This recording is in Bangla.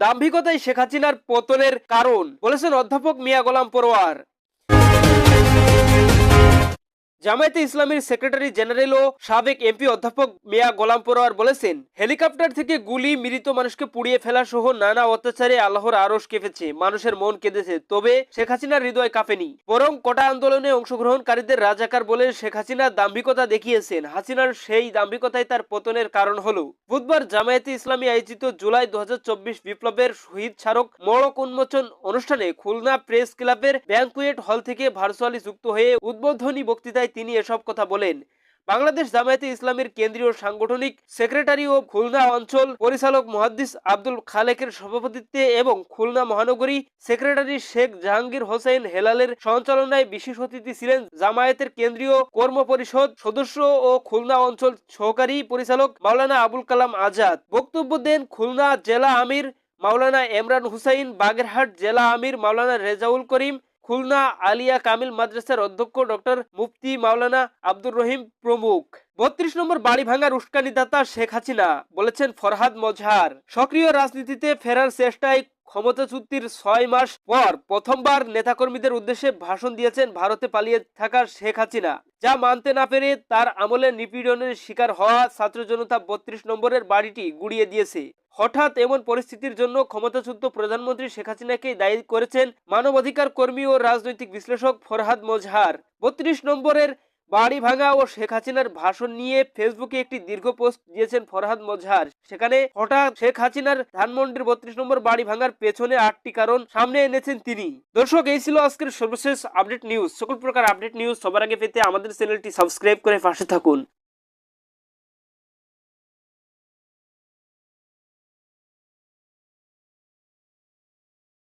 দাম্ভিকতাই শেখ হাসিনার পতনের কারণ বলেছেন অধ্যাপক মিয়া গোলাম পরোয়ার। জামায়াতে ইসলামীর সেক্রেটারি জেনারেল ও সাবেক এমপি অধ্যাপক মিয়া গোলাম পরোয়ার বলেছেন, হেলিকপ্টার থেকে গুলি মৃত মানুষকে পুড়িয়ে ফেলা সহ নানা অত্যাচারে আল্লাহর আরশ কেঁপেছে, মানুষের মন কেঁদেছে, তবে শেখ হাসিনার হৃদয় কাঁপেনি। বরং কোটা আন্দোলনে অংশগ্রহণকারীদের রাজাকার বলে শেখ হাসিনা দাম্ভিকতা দেখিয়েছেন, হাসিনার সেই দাম্ভিকতাই তার পতনের কারণ হল। বুধবার জামায়াতে ইসলামী আয়োজিত জুলাই দু হাজার চব্বিশ বিপ্লবের শহীদ স্মারক মড়ক উন্মোচন অনুষ্ঠানে খুলনা প্রেস ক্লাবের ব্যাংকুয়েট হল থেকে ভার্চুয়ালি যুক্ত হয়ে উদ্বোধনী বক্তৃতায় তিনি এসব কথা বলেন। বাংলাদেশ জামায়াতে ইসলামের কেন্দ্রীয় সাংগঠনিক সেক্রেটারি ও খুলনা অঞ্চল পরিচালক মহাদ্দিস আব্দুল খালেকের সভাপতিত্বে এবং খুলনা মহানগরী সেক্রেটারি শেখ জাহাঙ্গীর হোসেন হেলালের সঞ্চালনায় বিশেষ অতিথি ছিলেন জামায়াতের কেন্দ্রীয় কর্ম পরিষদ সদস্য ও খুলনা অঞ্চল সহকারী পরিচালক মাওলানা আবুল কালাম আজাদ। বক্তব্য দেন খুলনা জেলা আমির মাওলানা এমরান হুসাইন, বাগেরহাট জেলা আমির মাওলানা রেজাউল করিম খুলনা আলিয়া কামিল মাদ্রাসার অধ্যক্ষ ডক্টর মুফতি মাওলানা আব্দুর রহিম প্রমুখ। বত্রিশ নম্বর বাড়ি ভাঙার উস্কানিদাতা শেখ হাসিনা, বলেছেন ফরহাদ মজহার। সক্রিয় রাজনীতিতে ফেরার চেষ্টায় ক্ষমতাচ্যুতির ছয় মাস পর প্রথমবার নেতাকর্মীদের উদ্দেশ্যে ভাষণ দিয়েছেন ভারতে পালিয়ে থাকা শেখ হাসিনা। যা মানতে না পেরে তার আমলে নিপীড়নের শিকার হওয়া ছাত্র জনতা বত্রিশ নম্বরের বাড়িটি গুড়িয়ে দিয়েছে। হঠাৎ এমন পরিস্থিতির জন্য ক্ষমতাচ্যুত প্রধানমন্ত্রী শেখ হাসিনাকে দায়ী করেছেন মানবাধিকার কর্মী ও রাজনৈতিক বিশ্লেষক ফরহাদ মজহার। বত্রিশ নম্বরের বাড়ি ভাঙা ও শেখ হাসিনার ভাষণ নিয়ে ফেসবুকে একটি দীর্ঘ পোস্ট দিয়েছেন ফরহাদ মজহার। সেখানে হঠাৎ শেখ হাসিনার ধানমন্ডির বত্রিশ নম্বর বাড়ি ভাঙার পেছনে আটটি কারণ সামনে এনেছেন তিনি। দর্শক, এই ছিল আজকের সর্বশেষ আপডেট নিউজ। সকল প্রকার আপডেট নিউজ সবার আগে পেতে আমাদের চ্যানেলটি সাবস্ক্রাইব করে পাশে থাকুন।